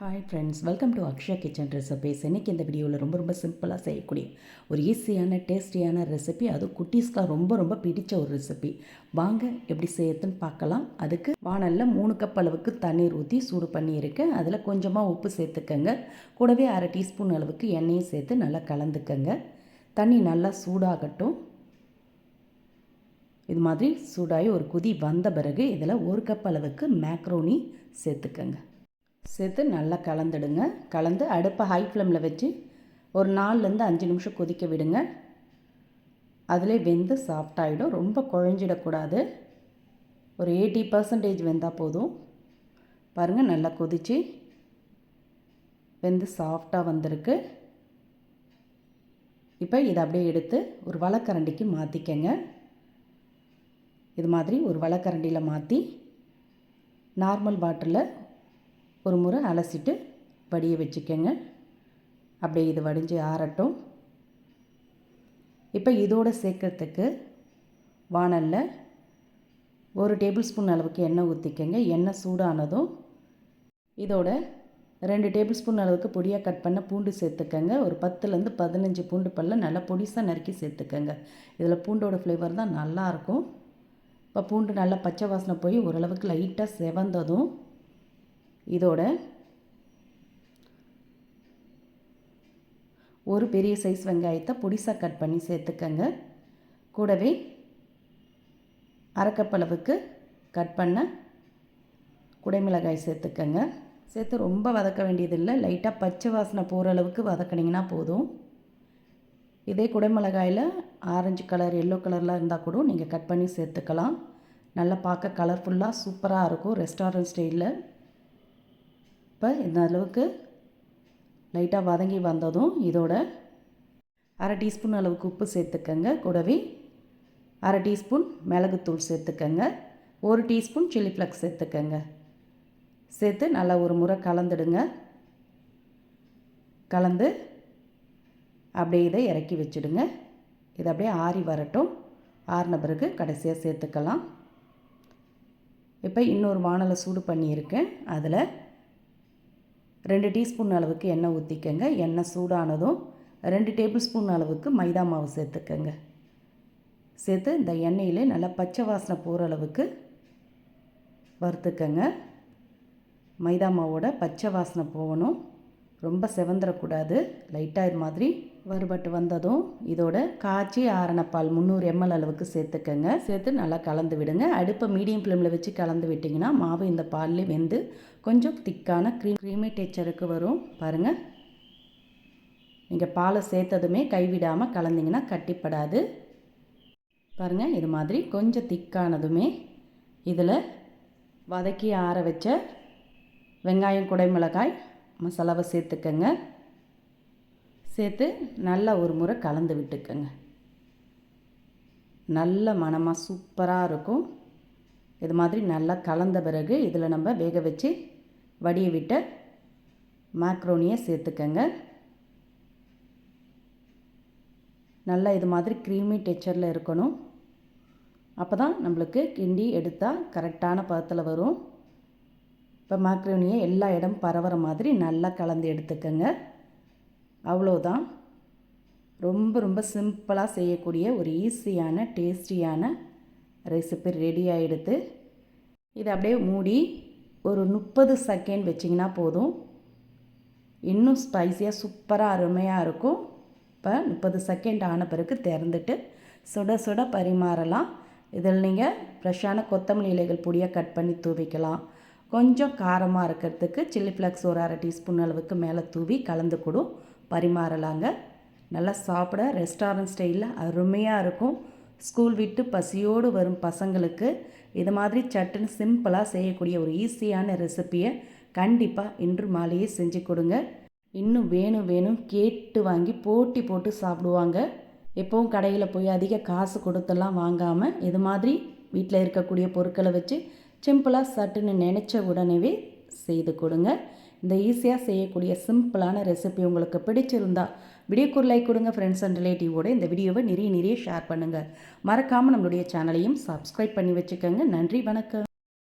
Hi friends welcome to Akshaya kitchen recipes இன்றைக்கி இந்த வீடியோவில் ரொம்ப ரொம்ப சிம்பிளாக செய்யக்கூடிய ஒரு ஈஸியான டேஸ்டியான ரெசிபி அதுவும் குட்டீஸ்க்கெலாம் ரொம்ப ரொம்ப பிடித்த ஒரு ரெசிபி வாங்க எப்படி செய்யறதுன்னு பார்க்கலாம். அதுக்கு வானலில் மூணு கப் அளவுக்கு தண்ணீர் ஊற்றி சூடு பண்ணியிருக்கேன். அதில் கொஞ்சமாக உப்பு சேர்த்துக்கங்க. கூடவே அரை டீஸ்பூன் அளவுக்கு எண்ணெயும் சேர்த்து நல்லா கலந்துக்கங்க. தண்ணி நல்லா சூடாகட்டும். இது மாதிரி சூடாகி ஒரு குதி வந்த பிறகு இதில் ஒரு கப் அளவுக்கு மேக்ரோனி சேர்த்துக்கங்க. சேர்த்து நல்லா கலந்துடுங்க. கலந்து அடுப்பை ஹை ஃப்ளேமில் வச்சு ஒரு நாலுலேருந்து அஞ்சு நிமிஷம் கொதிக்க விடுங்க. அதிலே வெந்து சாஃப்டாகிடும் ரொம்ப குழஞ்சிடக்கூடாது. ஒரு எயிட்டி பர்சன்டேஜ் வெந்தால் போதும். பாருங்கள் நல்லா கொதித்து வெந்து சாஃப்டாக வந்திருக்கு. இப்போ இதை அப்படியே எடுத்து ஒரு வலைக்கரண்டிக்கு மாற்றிக்கங்க இது மாதிரி ஒரு வலைக்கரண்டியில் மாற்றி நார்மல் வாட்டரில் ஒரு முறை அலசிட்டு வடிய வச்சுக்கோங்க. அப்படியே இது வடிஞ்சு ஆறட்டும். இப்போ இதோடு சேர்க்கறதுக்கு வானலில் ஒரு டேபிள் ஸ்பூன் அளவுக்கு எண்ணெய் ஊற்றிக்கங்க எண்ணெய் சூடானதும் இதோட ரெண்டு டேபிள் ஸ்பூன் அளவுக்கு பொடியாக கட் பண்ண பூண்டு சேர்த்துக்கங்க. ஒரு பத்துலேருந்து பதினஞ்சு பூண்டு பல்ல நல்லா பொடிசாக நறுக்கி சேர்த்துக்கங்க. இதில் பூண்டோட ஃப்ளேவர் தான் நல்லாயிருக்கும் இப்போ பூண்டு நல்லா பச்சை வாசனை போய் ஓரளவுக்கு லைட்டாக செவந்ததும் இதோட ஒரு பெரிய சைஸ் வெங்காயத்தை பொடிசாக கட் பண்ணி சேர்த்துக்கங்க. கூடவே அரைக்கப்பளவுக்கு கட் பண்ண குடைமிளகாய் சேர்த்துக்கங்க. சேர்த்து ரொம்ப வதக்க வேண்டியதில்லை. லைட்டாக பச்சை வாசனை போகிற அளவுக்கு வதக்கினீங்கன்னா போதும். இதே குடைமிளகாயில் ஆரஞ்சு கலர் எல்லோ கலர்லாம் இருந்தால் கூட நீங்கள் கட் பண்ணி சேர்த்துக்கலாம். நல்லா பார்க்க கலர்ஃபுல்லாக சூப்பராக இருக்கும் ரெஸ்டாரண்ட் ஸ்டைலில் இப்போ இந்த அளவுக்கு லைட்டாக வதங்கி வந்ததும் இதோட அரை டீஸ்பூன் அளவுக்கு உப்பு சேர்த்துக்கங்க. கூடவே அரை டீஸ்பூன் மிளகுத்தூள் சேர்த்துக்கங்க. ஒரு டீஸ்பூன் சில்லி ஃப்ளக்ஸ் சேர்த்துக்கங்க. சேர்த்து நல்லா ஒரு முறை கலந்துடுங்க. கலந்து அப்படியே இதை இறக்கி வச்சுடுங்க. இதை அப்படியே ஆறி வரட்டும். ஆறின பிறகு கடைசியாக சேர்த்துக்கலாம். இப்போ இன்னொரு வானலை சூடு பண்ணியிருக்கேன். அதில் ரெண்டு டீஸ்பூன் அளவுக்கு எண்ணெய் ஊற்றிக்கங்க எண்ணெய் சூடானதும் ரெண்டு டேபிள் ஸ்பூன் அளவுக்கு மைதா மாவு சேர்த்துக்கங்க. சேர்த்து இந்த எண்ணெயிலே நல்லா பச்சை வாசனை போகிற அளவுக்கு வறுத்துக்கங்க. மைதா மாவோட பச்சை வாசனை போகணும். ரொம்ப செவந்துடக்கூடாது லைட்டாக இது மாதிரி வறுபட்டு வந்ததும் இதோட காய்ச்சி ஆரணப்பால் பால் முந்நூறு எம்எல் அளவுக்கு சேர்த்துக்கங்க. சேர்த்து நல்லா கலந்து விடுங்க. அடுப்பை மீடியம் ஃப்ளேமில் வச்சு கலந்து விட்டிங்கன்னா மாவு இந்த பால்லே வெந்து கொஞ்சம் திக்கான க்ரீம் க்ரீமி டெக்சருக்கு வரும். பாருங்கள் நீங்கள் பாலை சேர்த்ததுமே கைவிடாமல் கலந்திங்கன்னா கட்டிப்படாது. பாருங்கள் இது மாதிரி கொஞ்சம் திக்கானதுமே இதில் வதக்கி ஆற வச்ச வெங்காயம் குடைமிளகாய் மசாலாவை சேர்த்துக்கங்க. சேர்த்து நல்லா ஒரு முறை கலந்து விட்டுக்கங்க. நல்ல மனமாக சூப்பராக இருக்கும். இது மாதிரி நல்லா கலந்த பிறகு இதில் நம்ம வேக வச்சு வடிய விட்ட மேக்ரோனியை சேர்த்துக்கங்க. நல்லா இது மாதிரி க்ரீமி டெக்சரில் இருக்கணும். அப்போ தான் நம்மளுக்கு கிண்டி எடுத்தால் கரெக்டான பதத்தில் வரும். இப்போ மேக்ரோனியை எல்லா இடம் பரவுற மாதிரி நல்லா கலந்து எடுத்துக்கோங்க. அவ்வளோதான். ரொம்ப ரொம்ப சிம்பிளாக செய்யக்கூடிய ஒரு ஈஸியான டேஸ்டியான ரெசிபி ரெடி ஆகிடுது இதை அப்படியே மூடி ஒரு முப்பது செகண்ட் வச்சிங்கன்னா போதும். இன்னும் ஸ்பைஸியாக சூப்பராக அருமையாக இருக்கும். இப்போ முப்பது செகண்ட் ஆன பிறகு திறந்துட்டு சுட சுட பரிமாறலாம். இதில் நீங்கள் ஃப்ரெஷ்ஷான கொத்தமல்லி இலைகள் பொடியாக கட் பண்ணி தூவிக்கலாம். கொஞ்சம் காரமாக இருக்கிறதுக்கு சில்லி ஃப்ளக்ஸ் ஒரு அரை டீஸ்பூன் அளவுக்கு மேலே தூவி கலந்து கொடும் பரிமாறலாங்க. நல்லா சாப்பிட ரெஸ்டாரண்ட் ஸ்டைலில் அருமையாக இருக்கும். ஸ்கூல் விட்டு பசியோடு வரும் பசங்களுக்கு இது மாதிரி சட்டுன்னு சிம்பிளாக செய்யக்கூடிய ஒரு ஈஸியான ரெசிப்பியை கண்டிப்பாக இன்று மாலையே செஞ்சு கொடுங்க. இன்னும் வேணும் வேணும் கேட்டு வாங்கி போட்டி போட்டு சாப்பிடுவாங்க. எப்போவும் கடையில் போய் அதிக காசு கொடுத்தெல்லாம் வாங்காமல் இது மாதிரி வீட்டில் இருக்கக்கூடிய பொருட்களை வச்சு சிம்பிளாக சட்டுன்னு நினச்ச உடனேவே செய்து கொடுங்க. இந்த ஈஸியாக செய்யக்கூடிய சிம்பிளான ரெசிபி உங்களுக்கு பிடிச்சிருந்தா வீடியோக்கு ஒரு லைக் கொடுங்க ஃப்ரெண்ட்ஸ் அண்ட் ரிலேட்டிவோட இந்த வீடியோவை நிறைய நிறைய ஷேர் பண்ணுங்கள் மறக்காமல் நம்மளுடைய சேனலையும் சப்ஸ்கிரைப் பண்ணி வச்சுக்கோங்க. நன்றி வணக்கம்.